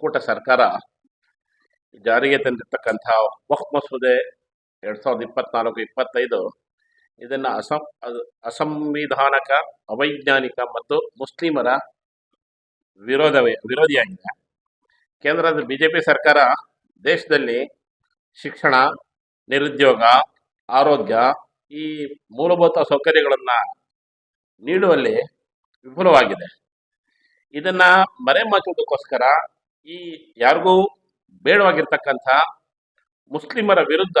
ಒಕ್ಕೂಟ ಸರ್ಕಾರ ಜಾರಿಗೆ ತಂದಿರ್ತಕ್ಕಂಥ ವಕ್ಫ್ ಮಸೂದೆ ಎರಡ್ ಸಾವಿರದ ಇಪ್ಪತ್ನಾಲ್ಕು, ಇಪ್ಪತ್ತೈದು ಇದನ್ನ ಅಸಂ ಅಸಂವಿಧಾನಕ, ಅವೈಜ್ಞಾನಿಕ ಮತ್ತು ಮುಸ್ಲಿಮರ ವಿರೋಧವೇ, ವಿರೋಧಿಯಾಗಿದೆ. ಕೇಂದ್ರದ ಬಿ ಜೆ ಪಿ ಸರ್ಕಾರ ದೇಶದಲ್ಲಿ ಶಿಕ್ಷಣ, ನಿರುದ್ಯೋಗ, ಆರೋಗ್ಯ ಈ ಮೂಲಭೂತ ಸೌಕರ್ಯಗಳನ್ನು ನೀಡುವಲ್ಲಿ ವಿಫಲವಾಗಿದೆ. ಇದನ್ನ ಮರೆಮಾಚುವುದಕ್ಕೋಸ್ಕರ ಈ ಯಾರಿಗೂ ಬೇಡವಾಗಿರ್ತಕ್ಕಂಥ ಮುಸ್ಲಿಮರ ವಿರುದ್ಧ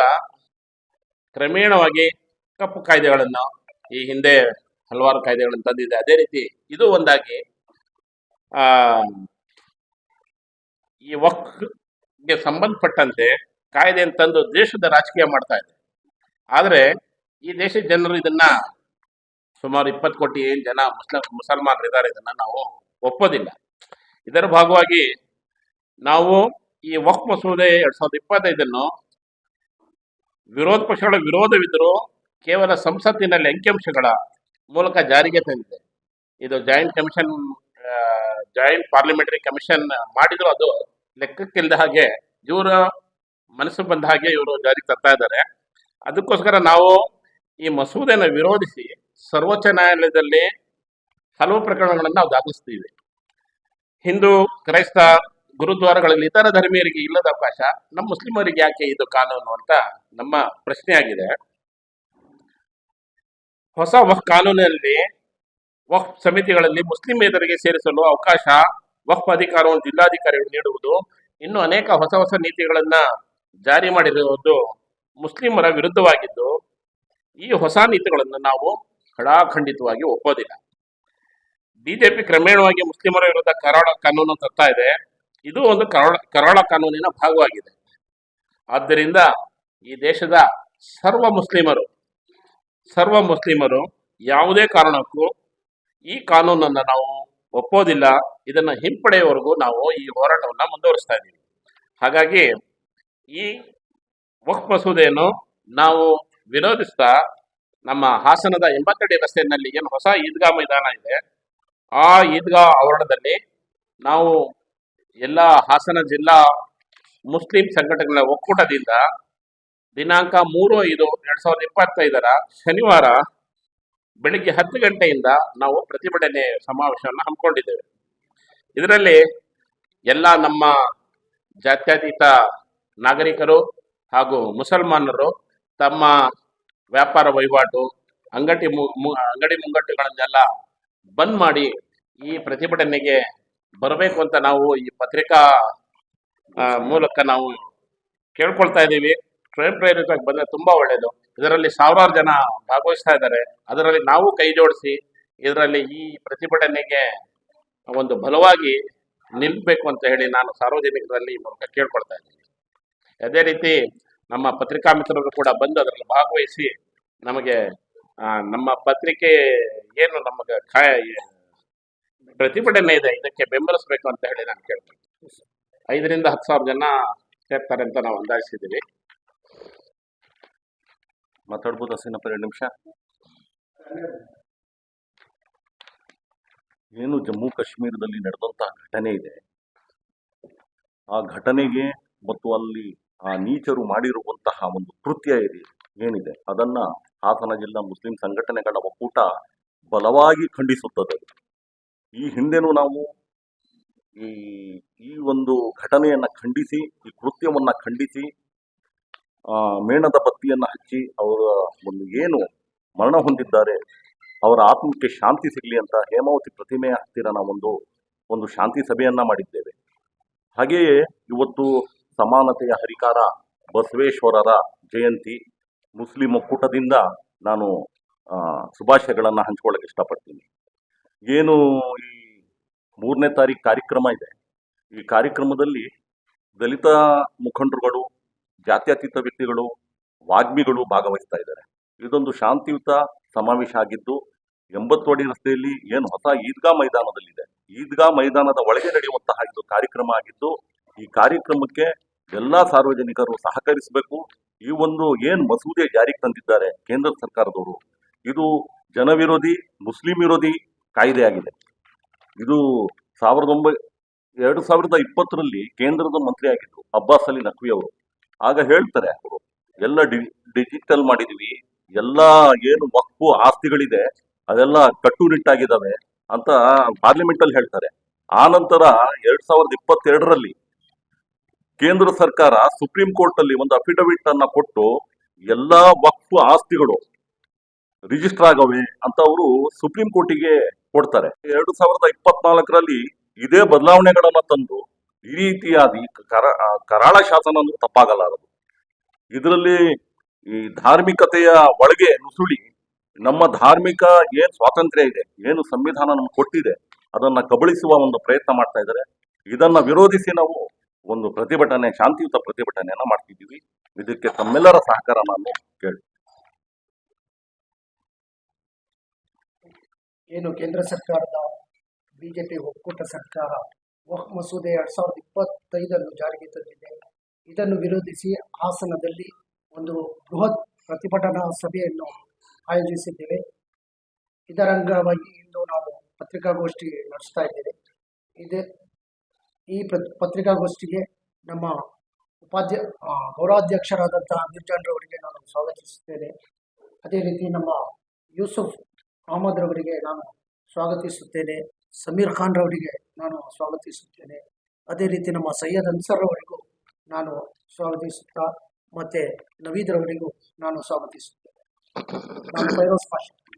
ಕ್ರಮೇಣವಾಗಿ ಕಪ್ಪು ಕಾಯ್ದೆಗಳನ್ನು ಈ ಹಿಂದೆ ಹಲವಾರು ಕಾಯ್ದೆಗಳನ್ನು ತಂದಿದೆ. ಅದೇ ರೀತಿ ಇದು ಒಂದಾಗಿ, ಆ, ಈ ವಕ್ಗೆ ಸಂಬಂಧಪಟ್ಟಂತೆ ಕಾಯ್ದೆಯನ್ನು ತಂದು ದೇಶದ ರಾಜಕೀಯ ಮಾಡ್ತಾ ಇದೆ. ಆದರೆ ಈ ದೇಶದ ಜನರು ಇದನ್ನ ಸುಮಾರು ಇಪ್ಪತ್ತು ಕೋಟಿ ಜನ ಮುಸ್ಲಿಂ, ಮುಸಲ್ಮಾನರಿದ್ದಾರೆ. ಇದನ್ನ ನಾವು ಒಪ್ಪೋದಿಲ್ಲ. ಇದರ ಭಾಗವಾಗಿ ನಾವು ಈ ವಕ್ ಮಸೂದೆ ಎರಡ್ ಸಾವಿರದ ಇಪ್ಪತ್ತೈದನ್ನು ವಿರೋಧ ಪಕ್ಷಗಳ ವಿರೋಧವಿದ್ದರೂ ಕೇವಲ ಸಂಸತ್ತಿನಲ್ಲಿ ಅಂಕಿಅಂಶಗಳ ಮೂಲಕ ಜಾರಿಗೆ ತಂದಿದೆ. ಇದು joint commission joint parliamentary commission ಮಾಡಿದ್ರು ಅದು ಲೆಕ್ಕಕ್ಕಿಲ್ಲದ ಹಾಗೆ ಇವರ ಮನಸ್ಸು ಬಂದ ಹಾಗೆ ಇವರು ಜಾರಿಗೆ ತರ್ತಾ ಇದ್ದಾರೆ. ಅದಕ್ಕೋಸ್ಕರ ನಾವು ಈ ಮಸೂದೆಯನ್ನು ವಿರೋಧಿಸಿ ಸರ್ವೋಚ್ಚ ನ್ಯಾಯಾಲಯದಲ್ಲಿ ಹಲವು ಪ್ರಕರಣಗಳನ್ನು ನಾವು ದಾಖಲಿಸ್ತೀವಿ. ಹಿಂದೂ ಕ್ರೈಸ್ತ ಗುರುದ್ವಾರಗಳಲ್ಲಿ ಇತರ ಧರ್ಮೀಯರಿಗೆ ಇಲ್ಲದ ಅವಕಾಶ, ನಮ್ಮ ಮುಸ್ಲಿಮರಿಗೆ ಯಾಕೆ ಇದು ಕಾನೂನು ಅಂತ ನಮ್ಮ ಪ್ರಶ್ನೆ ಆಗಿದೆ. ಹೊಸ ವಕ್ ಕಾನೂನಿನಲ್ಲಿ ವಕ್ ಸಮಿತಿಗಳಲ್ಲಿ ಮುಸ್ಲಿಮೇತರಿಗೆ ಸೇರಿಸಲು ಅವಕಾಶ ವಕ್ ಅಧಿಕಾರವನ್ನು ಜಿಲ್ಲಾಧಿಕಾರಿಗಳು ನೀಡುವುದು, ಇನ್ನು ಅನೇಕ ಹೊಸ ಹೊಸ ನೀತಿಗಳನ್ನ ಜಾರಿ ಮಾಡಿರುವುದು ಮುಸ್ಲಿಮರ ವಿರುದ್ಧವಾಗಿದ್ದು, ಈ ಹೊಸ ನೀತಿಗಳನ್ನು ನಾವು ಖಡಾಖಂಡಿತವಾಗಿ ಒಪ್ಪೋದಿಲ್ಲ. ಬಿಜೆಪಿ ಕ್ರಮೇಣವಾಗಿ ಮುಸ್ಲಿಮರ ವಿರುದ್ಧ ಕರಾಳ ಕಾನೂನು ತರ್ತಾ ಇದೆ. ಇದು ಒಂದು ಕರಾಳ ಕರಾಳ ಕಾನೂನಿನ ಭಾಗವಾಗಿದೆ. ಆದ್ದರಿಂದ ಈ ದೇಶದ ಸರ್ವ ಮುಸ್ಲಿಮರು ಸರ್ವ ಮುಸ್ಲಿಮರು ಯಾವುದೇ ಕಾರಣಕ್ಕೂ ಈ ಕಾನೂನನ್ನು ನಾವು ಒಪ್ಪೋದಿಲ್ಲ. ಇದನ್ನು ಹಿಂಪಡೆಯುವವರೆಗೂ ನಾವು ಈ ಹೋರಾಟವನ್ನು ಮುಂದುವರಿಸ್ತಾ ಇದ್ದೀವಿ. ಹಾಗಾಗಿ ಈ ವಕ್ ಮಸೂದೆಯನ್ನು ನಾವು ವಿರೋಧಿಸ್ತಾ ನಮ್ಮ ಹಾಸನದ ಎಂಬತ್ತಡಿ ರಸ್ತೆಯಲ್ಲಿ ಏನು ಹೊಸ ಈದ್ಗಾ ಮೈದಾನ ಇದೆ, ಆ ಈದ್ಗಾ ಆವರಣದಲ್ಲಿ ನಾವು ಎಲ್ಲ ಹಾಸನ ಜಿಲ್ಲಾ ಮುಸ್ಲಿಂ ಸಂಘಟನೆಗಳ ಒಕ್ಕೂಟದಿಂದ ದಿನಾಂಕ ಮೂರು ಐದು ಎರಡ್ ಸಾವಿರದ ಇಪ್ಪತ್ತೈದರ ಶನಿವಾರ ಬೆಳಿಗ್ಗೆ ಹತ್ತು ಗಂಟೆಯಿಂದ ನಾವು ಪ್ರತಿಭಟನೆ ಸಮಾವೇಶವನ್ನು ಹಮ್ಮಿಕೊಂಡಿದ್ದೇವೆ. ಇದರಲ್ಲಿ ಎಲ್ಲ ನಮ್ಮ ಜಾತ್ಯತೀತ ನಾಗರಿಕರು ಹಾಗೂ ಮುಸಲ್ಮಾನರು ತಮ್ಮ ವ್ಯಾಪಾರ ವಹಿವಾಟು, ಅಂಗಡಿ ಅಂಗಡಿ ಮುಂಗಟ್ಟುಗಳನ್ನೆಲ್ಲ ಬಂದ್ ಮಾಡಿ ಈ ಪ್ರತಿಭಟನೆಗೆ ಬರಬೇಕು ಅಂತ ನಾವು ಈ ಪತ್ರಿಕಾ ಮೂಲಕ ನಾವು ಕೇಳ್ಕೊಳ್ತಾ ಇದ್ದೀವಿ. ಸ್ವಯಂ ಪ್ರೇರಿತವಾಗಿ ಬಂದರೆ ತುಂಬಾ ಒಳ್ಳೆಯದು ಇದರಲ್ಲಿ ಸಾವಿರಾರು ಜನ ಭಾಗವಹಿಸ್ತಾ ಇದ್ದಾರೆ. ಅದರಲ್ಲಿ ನಾವು ಕೈ ಜೋಡಿಸಿ ಇದರಲ್ಲಿ ಈ ಪ್ರತಿಭಟನೆಗೆ ಒಂದು ಬಲವಾಗಿ ನಿಲ್ಬೇಕು ಅಂತ ಹೇಳಿ ನಾನು ಸಾರ್ವಜನಿಕರಲ್ಲಿ ಮೂಲಕ ಕೇಳ್ಕೊಳ್ತಾ ಇದ್ದೀನಿ. ಅದೇ ರೀತಿ ನಮ್ಮ ಪತ್ರಿಕಾ ಮಿತ್ರರು ಕೂಡ ಬಂದು ಅದರಲ್ಲಿ ಭಾಗವಹಿಸಿ ನಮಗೆ ನಮ್ಮ ಪತ್ರಿಕೆ ಏನು ನಮಗೆ ಖಾಯ ಪ್ರತಿಭಟನೆ ಇದೆ, ಇದಕ್ಕೆ ಬೆಂಬಲಿಸಬೇಕು ಅಂತ ಹೇಳಿ ನಾನು ಕೇಳ್ತೀನಿ. ಐದರಿಂದ ಹತ್ತು ಸಾವಿರ ಜನ ಸೇರ್ತಾರೆ ಅಂತ ನಾವು ಅಂದಾಜಿಸಿದ್ದೀವಿ. ಮಾತಾಡ್ಬೋದು ಹಸೀನಪ್ಪ ಎರಡು ನಿಮಿಷ? ಏನು ಜಮ್ಮು ಕಾಶ್ಮೀರದಲ್ಲಿ ನಡೆದಂತಹ ಘಟನೆ ಇದೆ? ಆ ಘಟನೆಗೆ ಮತ್ತು ಅಲ್ಲಿ ಆ ನೀಚರು ಮಾಡಿರುವಂತಹ ಒಂದು ಕೃತ್ಯ ಇದೆ, ಏನಿದೆ? ಅದನ್ನ ಹಾಸನ ಜಿಲ್ಲಾ ಮುಸ್ಲಿಂ ಸಂಘಟನೆಗಳ ಒಕ್ಕೂಟ ಬಲವಾಗಿ ಖಂಡಿಸುತ್ತದೆ. ಈ ಹಿಂದೆನೂ ನಾವು ಈ ಈ ಒಂದು ಘಟನೆಯನ್ನ ಖಂಡಿಸಿ, ಈ ಕೃತ್ಯವನ್ನ ಖಂಡಿಸಿ ಮೇಣದ ಬತ್ತಿಯನ್ನ ಹಚ್ಚಿ ಅವರ ಒಂದು ಏನು ಮರಣ ಹೊಂದಿದ್ದಾರೆ, ಅವರ ಆತ್ಮಕ್ಕೆ ಶಾಂತಿ ಸಿಗಲಿ ಅಂತ ಹೇಮಾವತಿ ಪ್ರತಿಮೆಯ ಹತ್ತಿರ ನಾವೊಂದು ಒಂದು ಶಾಂತಿ ಸಭೆಯನ್ನ ಮಾಡಿದ್ದೇವೆ. ಹಾಗೆಯೇ ಇವತ್ತು ಸಮಾನತೆಯ ಹರಿಕಾರ ಬಸವೇಶ್ವರರ ಜಯಂತಿ ಮುಸ್ಲಿಂ ಒಕ್ಕೂಟದಿಂದ ನಾನು ಶುಭಾಶಯಗಳನ್ನು ಹಂಚ್ಕೊಳ್ಳಕ್ಕೆ ಇಷ್ಟಪಡ್ತೀನಿ. ಏನು ಈ ಮೂರನೇ ತಾರೀಕು ಕಾರ್ಯಕ್ರಮ ಇದೆ. ಈ ಕಾರ್ಯಕ್ರಮದಲ್ಲಿ ದಲಿತ ಮುಖಂಡರುಗಳು, ಜಾತ್ಯತೀತ ವ್ಯಕ್ತಿಗಳು, ವಾಗ್ಮಿಗಳು ಭಾಗವಹಿಸ್ತಾ ಇದ್ದಾರೆ. ಇದೊಂದು ಶಾಂತಿಯುತ ಸಮಾವೇಶ ಆಗಿದ್ದು ಎಂಬತ್ತೋಡಿ ರಸ್ತೆಯಲ್ಲಿ ಏನು ಹೊಸ ಈದ್ಗಾ ಮೈದಾನದಲ್ಲಿದೆ. ಈದ್ಗಾ ಮೈದಾನದ ಒಳಗೆ ನಡೆಯುವಂತಹ ಇದು ಕಾರ್ಯಕ್ರಮ ಆಗಿದ್ದು, ಈ ಕಾರ್ಯಕ್ರಮಕ್ಕೆ ಎಲ್ಲಾ ಸಾರ್ವಜನಿಕರು ಸಹಕರಿಸಬೇಕು. ಈ ಒಂದು ಏನ್ ಮಸೂದೆ ಜಾರಿಗೆ ತಂದಿದ್ದಾರೆ ಕೇಂದ್ರ ಸರ್ಕಾರದವರು, ಇದು ಜನವಿರೋಧಿ, ಮುಸ್ಲಿಂ ವಿರೋಧಿ ಕಾಯ್ದೆ ಆಗಿದೆ ಇದು ಸಾವಿರದ ಒಂಬೈ, ಎರಡು ಸಾವಿರದ ಇಪ್ಪತ್ತರಲ್ಲಿ ಕೇಂದ್ರದ ಮಂತ್ರಿ ಆಗಿದ್ರು ಅಬ್ಬಾಸ್ ಅಲಿ ನಕ್ವಿ ಅವರು. ಆಗ ಹೇಳ್ತಾರೆ ಅವರು, ಎಲ್ಲ ಡಿಜಿಟಲ್ ಮಾಡಿದೀವಿ, ಎಲ್ಲ ಏನು ವಕ್ಫು ಆಸ್ತಿಗಳಿದೆ, ಅದೆಲ್ಲ ಕಟ್ಟುನಿಟ್ಟಾಗಿದ್ದಾವೆ ಅಂತ ಪಾರ್ಲಿಮೆಂಟ್ ಅಲ್ಲಿ ಹೇಳ್ತಾರೆ. ಆ ನಂತರ ಎರಡ್ ಸಾವಿರದ ಇಪ್ಪತ್ತೆರಡರಲ್ಲಿ ಕೇಂದ್ರ ಸರ್ಕಾರ ಸುಪ್ರೀಂ ಕೋರ್ಟ್ ಅಲ್ಲಿ ಒಂದು ಅಫಿಡವಿಟ್ ಅನ್ನ ಕೊಟ್ಟು ಎಲ್ಲಾ ವಕ್ಫು ಆಸ್ತಿಗಳು ರಿಜಿಸ್ಟರ್ ಆಗವೆ ಅಂತ ಅವರು ಸುಪ್ರೀಂ ಕೋರ್ಟಿಗೆ ಕೊಡ್ತಾರೆ. ಎರಡು ಸಾವಿರದ ಇಪ್ಪತ್ನಾಲ್ಕರಲ್ಲಿ ಇದೇ ಬದಲಾವಣೆಗಳನ್ನ ತಂದು ಈ ರೀತಿಯಾದ ಕರ ಕರಾಳ ಶಾಸನ ತಪ್ಪಾಗಲಾರದು. ಇದರಲ್ಲಿ ಈ ಧಾರ್ಮಿಕತೆಯ ಒಳಗೆ ನುಸುಳಿ ನಮ್ಮ ಧಾರ್ಮಿಕ ಏನ್ ಸ್ವಾತಂತ್ರ್ಯ ಇದೆ, ಏನು ಸಂವಿಧಾನ ನಮ್ಗೆ ಕೊಟ್ಟಿದೆ, ಅದನ್ನ ಕಬಳಿಸುವ ಒಂದು ಪ್ರಯತ್ನ ಮಾಡ್ತಾ ಇದ್ದಾರೆ. ಇದನ್ನ ವಿರೋಧಿಸಿ ನಾವು ಒಂದು ಪ್ರತಿಭಟನೆ, ಶಾಂತಿಯುತ ಪ್ರತಿಭಟನೆಯನ್ನ ಮಾಡ್ತಿದ್ದೀವಿ. ಇದಕ್ಕೆ ತಮ್ಮೆಲ್ಲರ ಸಹಕಾರ ನಾನು ಕೇಳಿ ಏನು ಕೇಂದ್ರ ಸರ್ಕಾರದ ಬಿಜೆಪಿ ಒಕ್ಕೂಟ ಸರ್ಕಾರ ವಕ್ ಮಸೂದೆ ಎರಡು ಸಾವಿರದ ಇಪ್ಪತ್ತೈದನ್ನು ಜಾರಿಗೆ ತಂದಿದೆ. ಇದನ್ನು ವಿರೋಧಿಸಿ ಹಾಸನದಲ್ಲಿ ಒಂದು ಬೃಹತ್ ಪ್ರತಿಭಟನಾ ಸಭೆಯನ್ನು ಆಯೋಜಿಸಿದ್ದೇವೆ. ಇದರ ಅಂಗವಾಗಿ ಇಂದು ನಾವು ಪತ್ರಿಕಾಗೋಷ್ಠಿ ನಡೆಸ್ತಾ ಇದ್ದೇವೆ. ಇದೆ ಈ ಪತ್ರಿಕಾಗೋಷ್ಠಿಗೆ ನಮ್ಮ ಉಪಾಧ್ಯ ಗೌರವಾಧ್ಯಕ್ಷರಾದಂತಹ ಮಿರ್ಜಾನ್ರವರಿಗೆ ನಾನು ಸ್ವಾಗತಿಸುತ್ತೇನೆ. ಅದೇ ರೀತಿ ನಮ್ಮ ಯೂಸುಫ್ ಅಹಮದ್ ರವರಿಗೆ ನಾನು ಸ್ವಾಗತಿಸುತ್ತೇನೆ. ಸಮೀರ್ ಖಾನ್ ರವರಿಗೆ ನಾನು ಸ್ವಾಗತಿಸುತ್ತೇನೆ. ಅದೇ ರೀತಿ ನಮ್ಮ ಸೈಯದ್ ಅನ್ಸರ್ ರವರಿಗೂ ನಾನು ಸ್ವಾಗತಿಸುತ್ತಾ, ಮತ್ತೆ ನವೀದ್ ರವರಿಗೂ ನಾನು ಸ್ವಾಗತಿಸುತ್ತೇನೆ. ನಾನು ಫೈರೋಸ್ ಪಾಷಾ